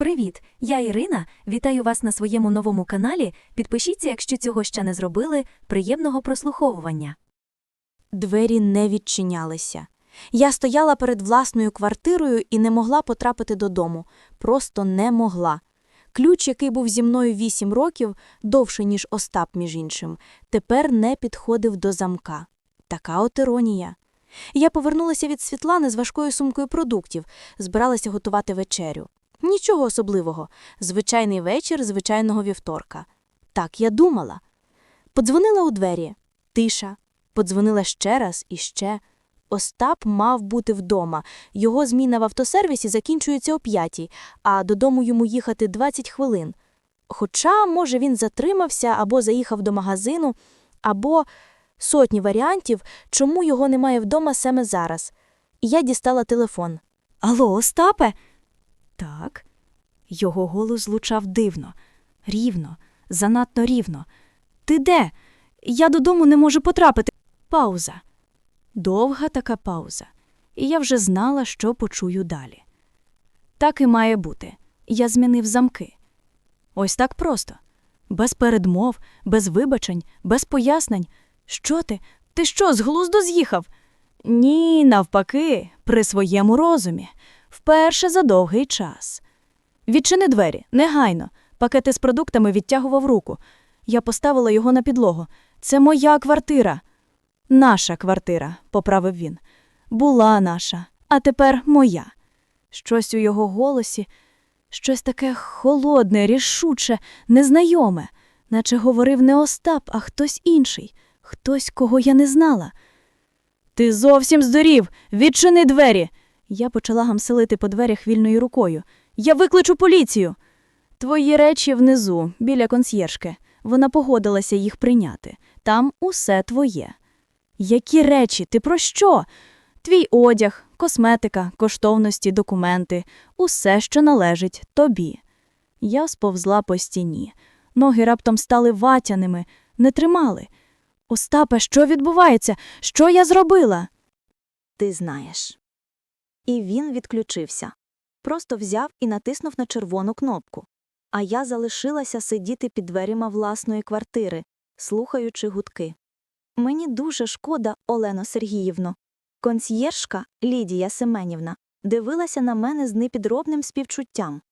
Привіт, я Ірина. Вітаю вас на своєму новому каналі. Підпишіться, якщо цього ще не зробили. Приємного прослуховування. Двері не відчинялися. Я стояла перед власною квартирою і не могла потрапити додому. Просто не могла. Ключ, який був зі мною вісім років, довше, ніж Остап, між іншим, тепер не підходив до замка. Така от іронія. Я повернулася від Світлани з важкою сумкою продуктів, збиралася готувати вечерю. Нічого особливого. Звичайний вечір звичайного вівторка. Так я думала. Подзвонила у двері. Тиша. Подзвонила ще раз і ще. Остап мав бути вдома. Його зміна в автосервісі закінчується о п'ятій, а додому йому їхати 20 хвилин. Хоча, може, він затримався або заїхав до магазину, або сотні варіантів, чому його немає вдома саме зараз. І я дістала телефон. Алло, Остапе? Так. Його голос звучав дивно, рівно, занадто рівно. Ти де? Я додому не можу потрапити. Пауза. Довга така пауза. І я вже знала, що почую далі. Так і має бути. Я змінив замки. Ось так просто. Без передмов, без вибачень, без пояснень. Що ти? Ти що, з глузду з'їхав? Ні, навпаки, при своєму розумі. Вперше за довгий час. Відчини двері, негайно. Пакети з продуктами відтягував руку. Я поставила його на підлогу. Це моя квартира. Наша квартира, поправив він. Була наша, а тепер моя. Щось у його голосі, щось таке холодне, рішуче, незнайоме, наче говорив не Остап, а хтось інший, хтось, кого я не знала. Ти зовсім здурів. Відчини двері. Я почала гамселити по дверях вільною рукою. Я викличу поліцію. Твої речі внизу, біля консьєршки. Вона погодилася їх прийняти. Там усе твоє. Які речі? Ти про що? Твій одяг, косметика, коштовності, документи, усе, що належить тобі. Я сповзла по стіні. Ноги раптом стали ватяними, не тримали. Остапе, що відбувається? Що я зробила? Ти знаєш. І він відключився. Просто взяв і натиснув на червону кнопку. А я залишилася сидіти під дверима власної квартири, слухаючи гудки. Мені дуже шкода, Олено Сергіївно. Консьєржка Лідія Семенівна дивилася на мене з непідробним співчуттям.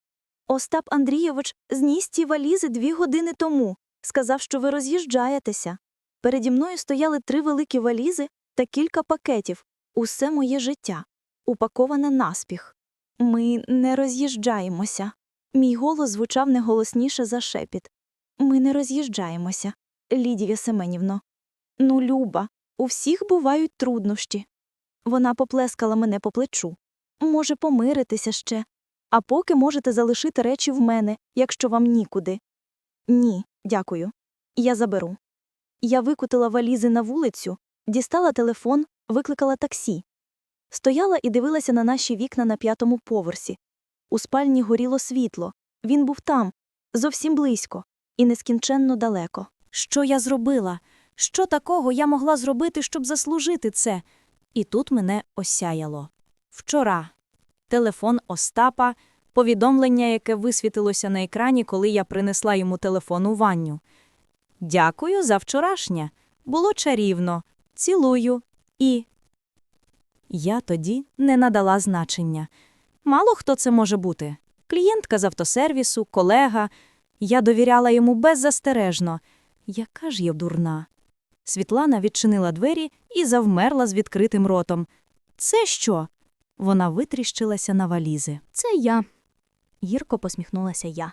Остап Андрійович зніс ті валізи дві години тому, сказав, що ви роз'їжджаєтеся. Переді мною стояли три великі валізи та кілька пакетів, усе моє життя, упаковане наспіх. Ми не роз'їжджаємося. Мій голос звучав не голосніше за шепіт. Ми не роз'їжджаємося, Лідія Семенівно. Ну, Люба, у всіх бувають труднощі. Вона поплескала мене по плечу. Може, помиритися ще. А поки можете залишити речі в мене, якщо вам нікуди. Ні, дякую. Я заберу. Я викотила валізи на вулицю, дістала телефон, викликала таксі. Стояла і дивилася на наші вікна на п'ятому поверсі. У спальні горіло світло. Він був там, зовсім близько, і нескінченно далеко. Що я зробила? Що такого я могла зробити, щоб заслужити це? І тут мене осяяло. Вчора. Телефон Остапа, повідомлення, яке висвітилося на екрані, коли я принесла йому телефон у ванню. Дякую за вчорашнє. Було чарівно. Цілую. І. Я тоді не надала значення. Мало хто це може бути. Клієнтка з автосервісу, колега. Я довіряла йому беззастережно. Яка ж я дурна. Світлана відчинила двері і завмерла з відкритим ротом. Це що? Вона витріщилася на валізи. Це я. Гірко посміхнулася я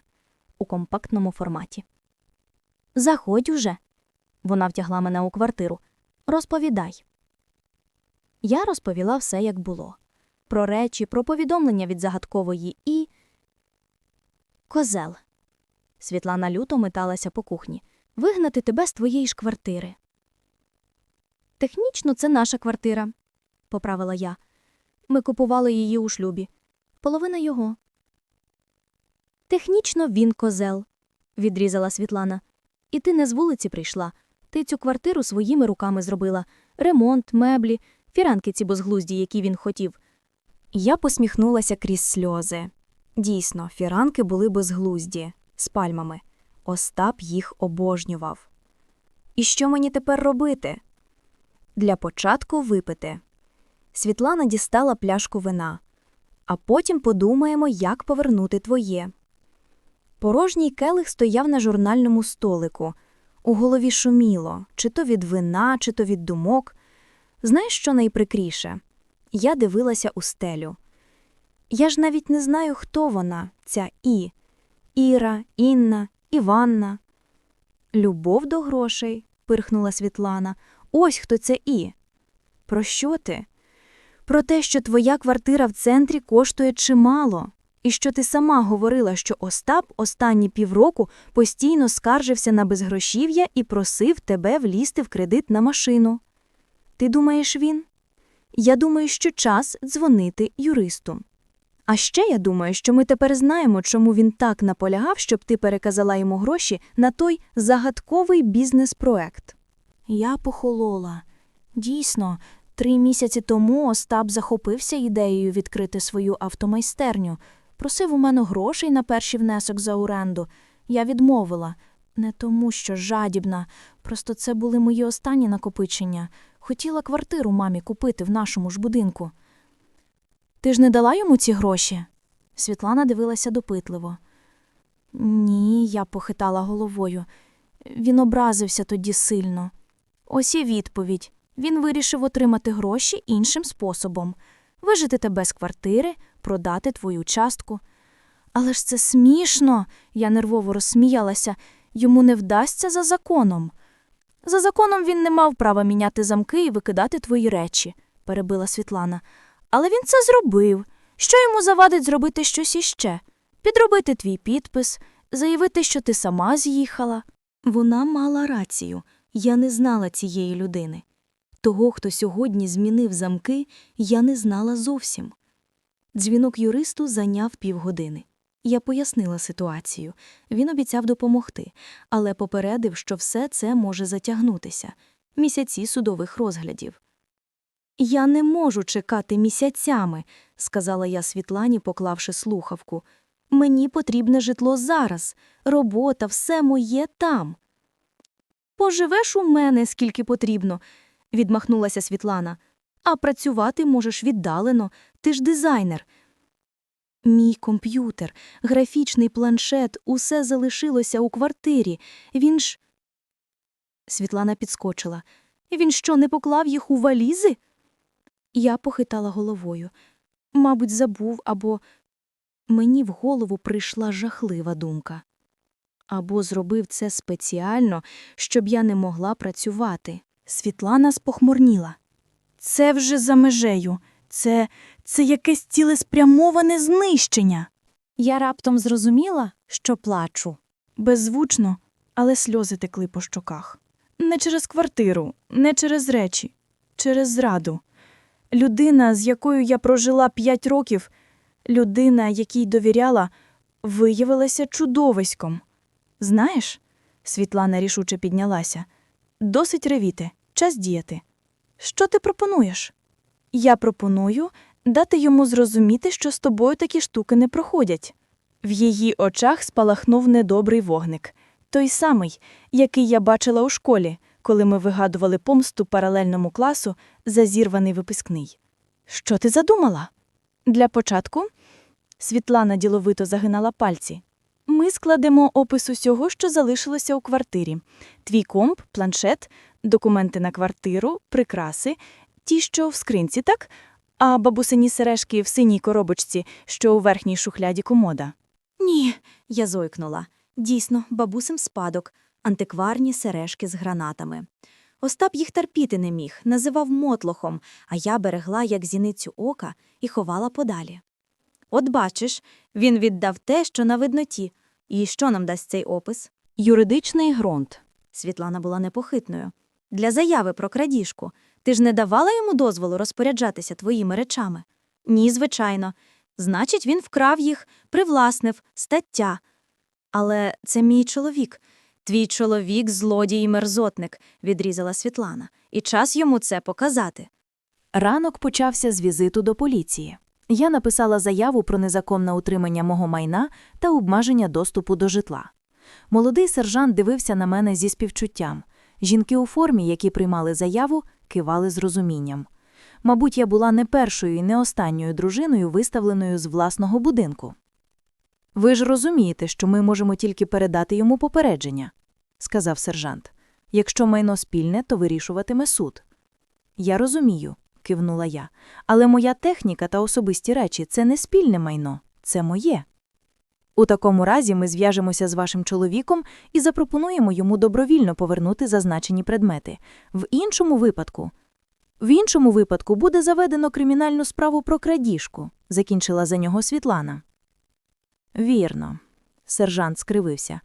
у компактному форматі. Заходь уже. Вона втягла мене у квартиру. Розповідай. Я розповіла все, як було. Про речі, про повідомлення від загадкової і. Козел. Світлана люто металася по кухні. Вигнати тебе з твоєї ж квартири. Технічно це наша квартира, поправила я. Ми купували її у шлюбі. Половина його. Технічно він козел, відрізала Світлана. І ти не з вулиці прийшла. Ти цю квартиру своїми руками зробила. Ремонт, меблі, фіранки ці безглузді, які він хотів. Я посміхнулася крізь сльози. Дійсно, фіранки були безглузді, з пальмами. Остап їх обожнював. І що мені тепер робити? Для початку випити. Світлана дістала пляшку вина, а потім подумаємо, як повернути твоє. Порожній келих стояв на журнальному столику. У голові шуміло, чи то від вина, чи то від думок. Знаєш, що найприкріше? Я дивилася у стелю. Я ж навіть не знаю, хто вона, ця І. Іра, Інна, Іванна. Любов до грошей, пирхнула Світлана. Ось хто це І. Про що ти? Про те, що твоя квартира в центрі коштує чимало, і що ти сама говорила, що Остап останні півроку постійно скаржився на безгрошів'я і просив тебе влізти в кредит на машину. Ти думаєш він? Я думаю, що час дзвонити юристу. А ще я думаю, що ми тепер знаємо, чому він так наполягав, щоб ти переказала йому гроші на той загадковий бізнес-проект. Я похолола. Дійсно, три місяці тому Остап захопився ідеєю відкрити свою автомайстерню. Просив у мене грошей на перший внесок за оренду. Я відмовила. Не тому, що жадібна, просто це були мої останні накопичення. Хотіла квартиру мамі купити в нашому ж будинку. Ти ж не дала йому ці гроші? Світлана дивилася допитливо. Ні, я похитала головою. Він образився тоді сильно. Ось і відповідь. Він вирішив отримати гроші іншим способом вижити тебе з квартири, продати твою частку. Але ж це смішно, я нервово розсміялася. Йому не вдасться за законом. За законом він не мав права міняти замки і викидати твої речі, перебила Світлана. Але він це зробив. Що йому завадить зробити щось іще? Підробити твій підпис, заявити, що ти сама з'їхала. Вона мала рацію. Я не знала цієї людини. Того, хто сьогодні змінив замки, я не знала зовсім. Дзвінок юристу зайняв півгодини. Я пояснила ситуацію. Він обіцяв допомогти, але попередив, що все це може затягнутися місяці судових розглядів. Я не можу чекати місяцями, сказала я Світлані, поклавши слухавку. Мені потрібне житло зараз, робота, все моє там. Поживеш у мене скільки потрібно, відмахнулася Світлана. А працювати можеш віддалено, ти ж дизайнер. Мій комп'ютер, графічний планшет, усе залишилося у квартирі. Він ж. Світлана підскочила. Він що, не поклав їх у валізи? Я похитала головою. Мабуть, забув, або мені в голову прийшла жахлива думка. Або зробив це спеціально, щоб я не могла працювати. Світлана спохмурніла. Це вже за межею. Це, це якесь цілеспрямоване знищення. Я раптом зрозуміла, що плачу. Беззвучно, але сльози текли по щоках. Не через квартиру, не через речі, через зраду. Людина, з якою я прожила п'ять років, людина, якій довіряла, виявилася чудовиськом. Знаєш, Світлана рішуче піднялася. Досить ревіти, час діяти. Що ти пропонуєш? Я пропоную дати йому зрозуміти, що з тобою такі штуки не проходять. В її очах спалахнув недобрий вогник, той самий, який я бачила у школі, коли ми вигадували помсту паралельному класу за зірваний випускний. Що ти задумала? Для початку Світлана діловито загинала пальці. Ми складемо опис усього, що залишилося у квартирі: твій комп, планшет, документи на квартиру, прикраси, ті, що в скринці, так? А бабусині сережки в синій коробочці, що у верхній шухляді комода. Ні, я зойкнула. Дійсно, бабусим спадок, антикварні сережки з гранатами. Остап їх терпіти не міг, називав мотлохом, а я берегла як зіницю ока і ховала подалі. От бачиш, він віддав те, що на видноті. І що нам дасть цей опис? Юридичний ґрунт. Світлана була непохитною. Для заяви про крадіжку. Ти ж не давала йому дозволу розпоряджатися твоїми речами? Ні, звичайно. Значить, він вкрав їх, привласнив, стаття. Але це мій чоловік. Твій чоловік злодій і мерзотник, відрізала Світлана, і час йому це показати. Ранок почався з візиту до поліції. Я написала заяву про незаконне утримання мого майна та обмеження доступу до житла. Молодий сержант дивився на мене зі співчуттям. Жінки у формі, які приймали заяву, кивали з розумінням. Мабуть, я була не першою і не останньою дружиною, виставленою з власного будинку. Ви ж розумієте, що ми можемо тільки передати йому попередження, сказав сержант. Якщо майно спільне, то вирішуватиме суд. Я розумію, кивнула я. Але моя техніка та особисті речі це не спільне майно, це моє. У такому разі ми зв'яжемося з вашим чоловіком і запропонуємо йому добровільно повернути зазначені предмети. В іншому випадку. В іншому випадку буде заведено кримінальну справу про крадіжку, закінчила за нього Світлана. Вірно, сержант скривився.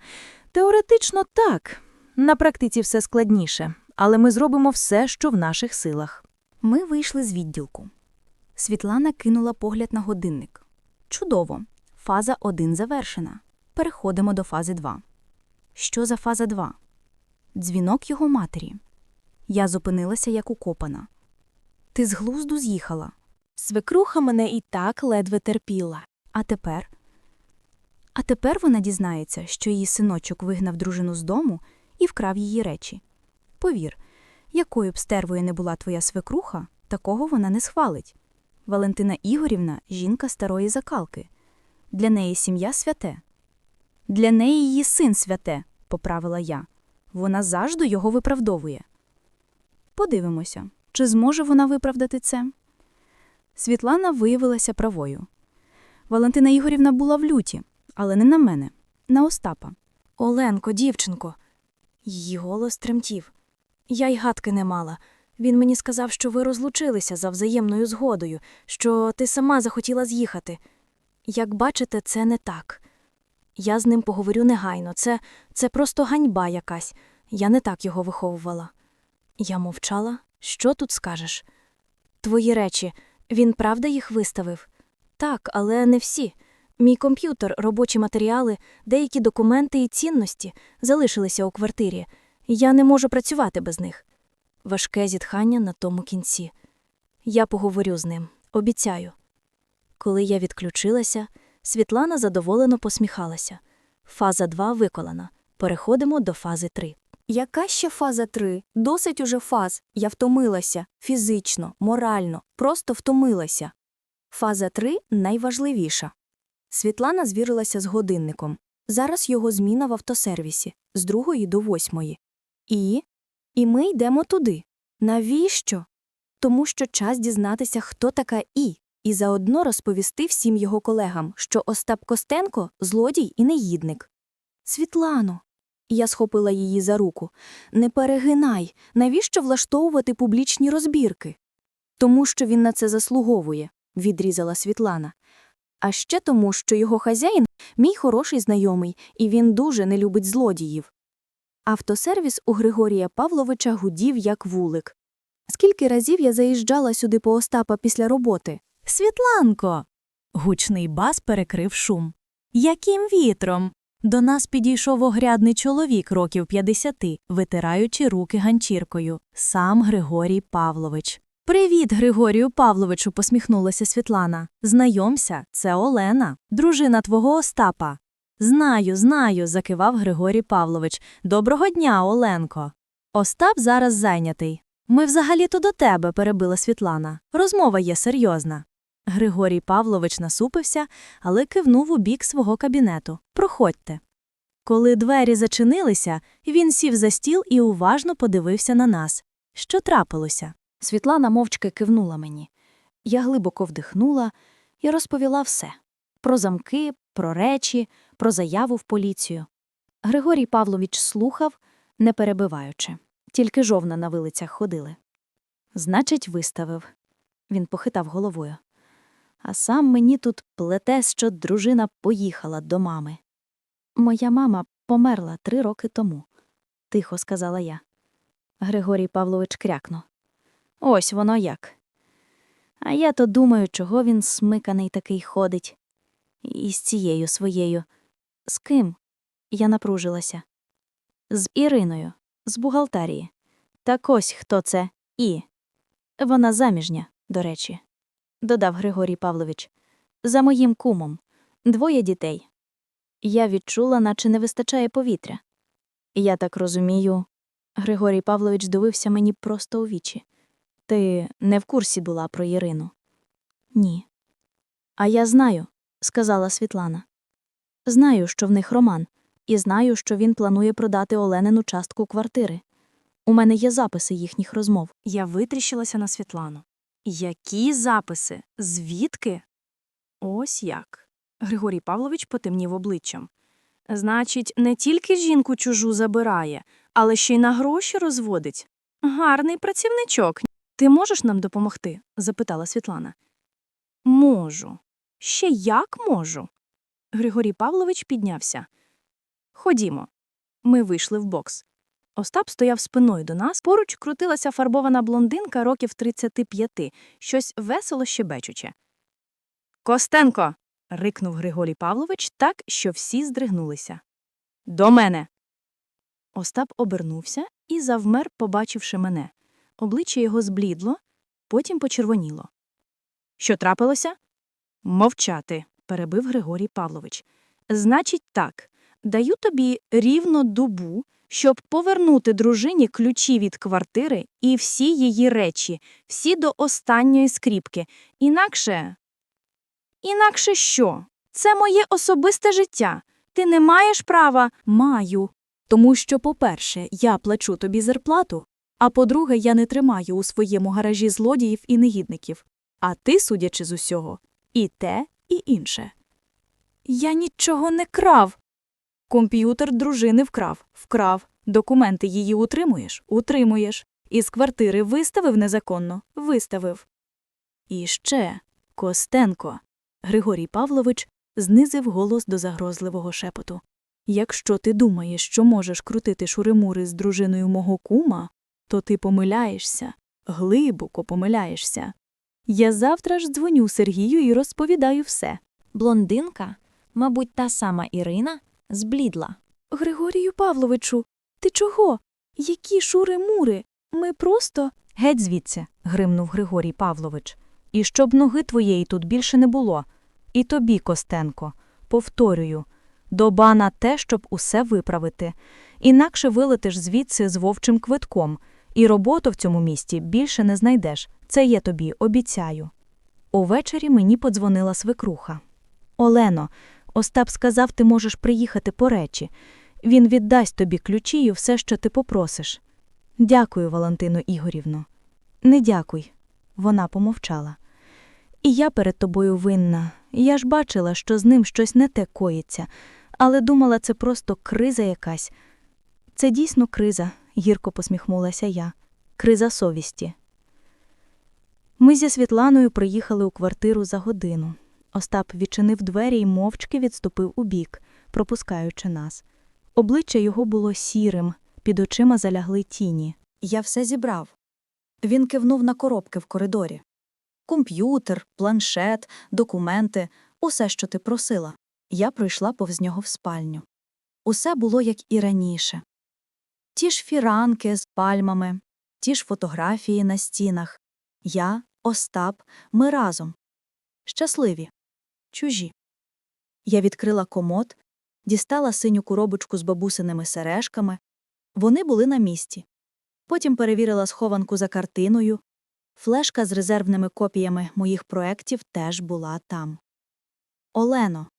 Теоретично так. На практиці все складніше, але ми зробимо все, що в наших силах. Ми вийшли з відділку. Світлана кинула погляд на годинник. Чудово. Фаза 1 завершена. Переходимо до фази 2. Що за фаза 2? Дзвінок його матері. Я зупинилася як укопана. Ти з глузду з'їхала. Свекруха мене і так ледве терпіла. А тепер? А тепер вона дізнається, що її синочок вигнав дружину з дому і вкрав її речі. Повір, якою б стервою не була твоя свекруха, такого вона не схвалить. Валентина Ігорівна жінка старої закалки. Для неї сім'я святе. Для неї її син святе, поправила я. Вона завжди його виправдовує. Подивимося, чи зможе вона виправдати це. Світлана виявилася правою. Валентина Ігорівна була в люті, але не на мене, на Остапа. Оленко, дівчинко. Її голос тремтів. Я й гадки не мала. Він мені сказав, що ви розлучилися за взаємною згодою, що ти сама захотіла з'їхати. Як бачите, це не так. Я з ним поговорю негайно. Це, це просто ганьба якась. Я не так його виховувала. Я мовчала. Що тут скажеш? Твої речі, він правда їх виставив? Так, але не всі. Мій комп'ютер, робочі матеріали, деякі документи і цінності залишилися у квартирі. Я не можу працювати без них. Важке зітхання на тому кінці. Я поговорю з ним, обіцяю. Коли я відключилася, Світлана задоволено посміхалася. Фаза 2 виконана. Переходимо до фази 3. Яка ще фаза 3? Досить уже фаз. Я втомилася. Фізично, морально, просто втомилася. Фаза 3 найважливіша. Світлана звірилася з годинником. Зараз його зміна в автосервісі з другої до восьмої. І? І ми йдемо туди. Навіщо? Тому що час дізнатися, хто така І, і заодно розповісти всім його колегам, що Остап Костенко злодій і негідник. Світлано. Я схопила її за руку. Не перегинай, навіщо влаштовувати публічні розбірки? Тому що він на це заслуговує, відрізала Світлана. А ще тому, що його хазяїн мій хороший знайомий, і він дуже не любить злодіїв. Автосервіс у Григорія Павловича гудів, як вулик. Скільки разів я заїжджала сюди по Остапа після роботи? Світланко. Гучний бас перекрив шум. Яким вітром? До нас підійшов огрядний чоловік років 50, витираючи руки ганчіркою, сам Григорій Павлович. Привіт, Григорію Павловичу, посміхнулася Світлана. Знайомся, це Олена, дружина твого Остапа. Знаю, знаю, закивав Григорій Павлович. Доброго дня, Оленко. Остап зараз зайнятий. Ми взагалі-то до тебе, перебила Світлана. Розмова є серйозна. Григорій Павлович насупився, але кивнув у бік свого кабінету. Проходьте. Коли двері зачинилися, він сів за стіл і уважно подивився на нас. Що трапилося? Світлана мовчки кивнула мені. Я глибоко вдихнула і розповіла все про замки, про речі, про заяву в поліцію. Григорій Павлович слухав, не перебиваючи, тільки жовна на вилицях ходили. Значить, виставив. Він похитав головою. А сам мені тут плете, що дружина поїхала до мами. Моя мама померла три роки тому, тихо сказала я. Григорій Павлович крякнув. Ось воно як. А я то думаю, чого він смиканий такий ходить. І з цією своєю. З ким? Я напружилася. З Іриною, з бухгалтерії. Так ось хто це І. Вона заміжня, до речі. Додав Григорій Павлович. За моїм кумом. Двоє дітей. Я відчула, наче не вистачає повітря. Я так розумію. Григорій Павлович дивився мені просто у вічі. Ти не в курсі була про Ірину? Ні. А я знаю, сказала Світлана. Знаю, що в них роман, і знаю, що він планує продати Оленину частку квартири. У мене є записи їхніх розмов. Я витріщилася на Світлану. Які записи? Звідки? Ось як. Григорій Павлович потемнів обличчям. Значить, не тільки жінку чужу забирає, але ще й на гроші розводить. Гарний працівничок. Ти можеш нам допомогти? запитала Світлана. Можу. Ще як можу. Григорій Павлович піднявся. Ходімо. Ми вийшли в бокс. Остап стояв спиною до нас, поруч крутилася фарбована блондинка років 35, щось весело щебечуче. Костенко. рикнув Григорій Павлович так, що всі здригнулися. До мене. Остап обернувся і завмер, побачивши мене. Обличчя його зблідло, потім почервоніло. Що трапилося? Мовчати, перебив Григорій Павлович. Значить так, даю тобі рівно добу, щоб повернути дружині ключі від квартири і всі її речі, всі до останньої скріпки. Інакше. Інакше що? Це моє особисте життя. Ти не маєш права. Маю. Тому що, по-перше, я плачу тобі зарплату, а по-друге, я не тримаю у своєму гаражі злодіїв і негідників. А ти, судячи з усього, і те, і інше. Я нічого не крав. Комп'ютер дружини вкрав, вкрав. Документи її утримуєш, утримуєш. Із квартири виставив незаконно, виставив. І ще, Костенко. Григорій Павлович знизив голос до загрозливого шепоту. Якщо ти думаєш, що можеш крутити шуримури з дружиною мого кума, то ти помиляєшся, глибоко помиляєшся. Я завтра ж дзвоню Сергію і розповідаю все. Блондинка, мабуть, та сама Ірина, зблідла. Григорію Павловичу, ти чого? Які шури-мури? Ми просто. Геть звідси, гримнув Григорій Павлович. І щоб ноги твоєї тут більше не було. І тобі, Костенко, повторюю, доба на те, щоб усе виправити. Інакше вилетиш звідси з вовчим квитком, і роботу в цьому місті більше не знайдеш. Це я тобі обіцяю. Увечері мені подзвонила свекруха. Олено, Остап сказав, ти можеш приїхати по речі. Він віддасть тобі ключі і все, що ти попросиш. Дякую, Валентино Ігорівно. Не дякуй. Вона помовчала. І я перед тобою винна. Я ж бачила, що з ним щось не те коїться, але думала, це просто криза якась. Це дійсно криза, гірко посміхнулася я. Криза совісті. Ми зі Світланою приїхали у квартиру за годину. Остап відчинив двері і мовчки відступив убік, пропускаючи нас. Обличчя його було сірим, під очима залягли тіні. Я все зібрав. Він кивнув на коробки в коридорі. Комп'ютер, планшет, документи, усе, що ти просила. Я пройшла повз нього в спальню. Усе було як і раніше. Ті ж фіранки з пальмами, ті ж фотографії на стінах. Я, Остап, ми разом. Щасливі, чужі. Я відкрила комод, дістала синю коробочку з бабусиними сережками. Вони були на місці. Потім перевірила схованку за картиною. Флешка з резервними копіями моїх проєктів теж була там. Олено.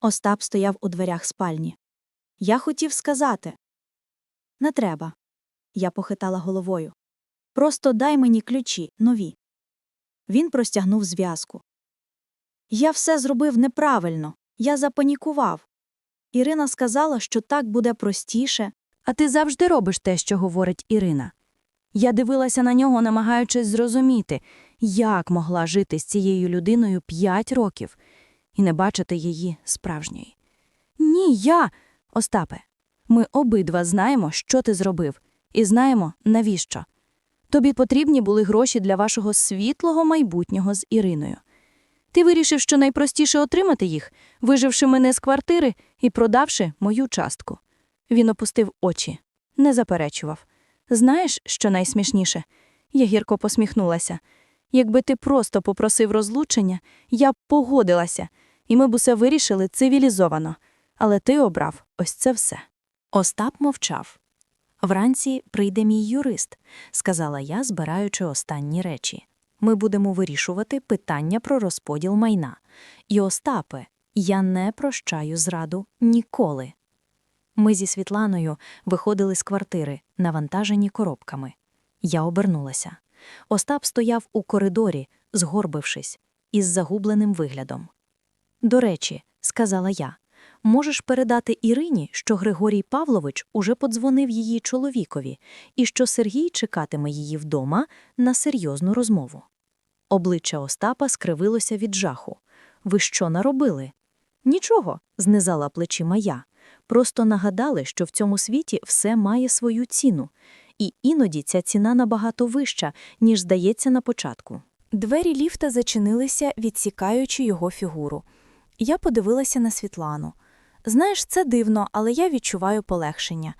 Остап стояв у дверях спальні. Я хотів сказати. Не треба. Я похитала головою. Просто дай мені ключі, нові. Він простягнув зв'язку. Я все зробив неправильно. Я запанікував. Ірина сказала, що так буде простіше, А ти завжди робиш те, що говорить Ірина. Я дивилася на нього, намагаючись зрозуміти, як могла жити з цією людиною п'ять років і не бачити її справжньої. Ні, я, Остапе, ми обидва знаємо, що ти зробив, і знаємо, навіщо. Тобі потрібні були гроші для вашого світлого майбутнього з Іриною. Ти вирішив, що найпростіше отримати їх, виживши мене з квартири і продавши мою частку. Він опустив очі, не заперечував. Знаєш, що найсмішніше? Я гірко посміхнулася. Якби ти просто попросив розлучення, я б погодилася, і ми б усе вирішили цивілізовано. Але ти обрав ось це все. Остап мовчав. Вранці прийде мій юрист, сказала я, збираючи останні речі. Ми будемо вирішувати питання про розподіл майна. І, Остапе, я не прощаю зраду ніколи. Ми зі Світланою виходили з квартири, навантажені коробками. Я обернулася. Остап стояв у коридорі, згорбившись, із загубленим виглядом. До речі, сказала я, можеш передати Ірині, що Григорій Павлович уже подзвонив її чоловікові і що Сергій чекатиме її вдома на серйозну розмову. Обличчя Остапа скривилося від жаху. Ви що наробили? Нічого, знизала плечима я. Просто нагадали, що в цьому світі все має свою ціну, і іноді ця ціна набагато вища, ніж здається на початку. Двері ліфта зачинилися, відсікаючи його фігуру. Я подивилася на Світлану. Знаєш, це дивно, але я відчуваю полегшення.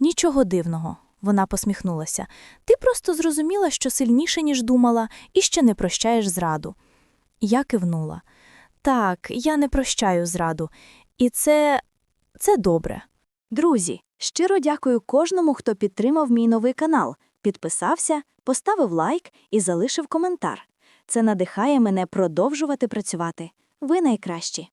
Нічого дивного. Вона посміхнулася. Ти просто зрозуміла, що сильніше, ніж думала, і ще не прощаєш зраду. Я кивнула. Так, я не прощаю зраду. І це. це добре. Друзі, щиро дякую кожному, хто підтримав мій новий канал, підписався, поставив лайк і залишив коментар. Це надихає мене продовжувати працювати. Ви найкращі.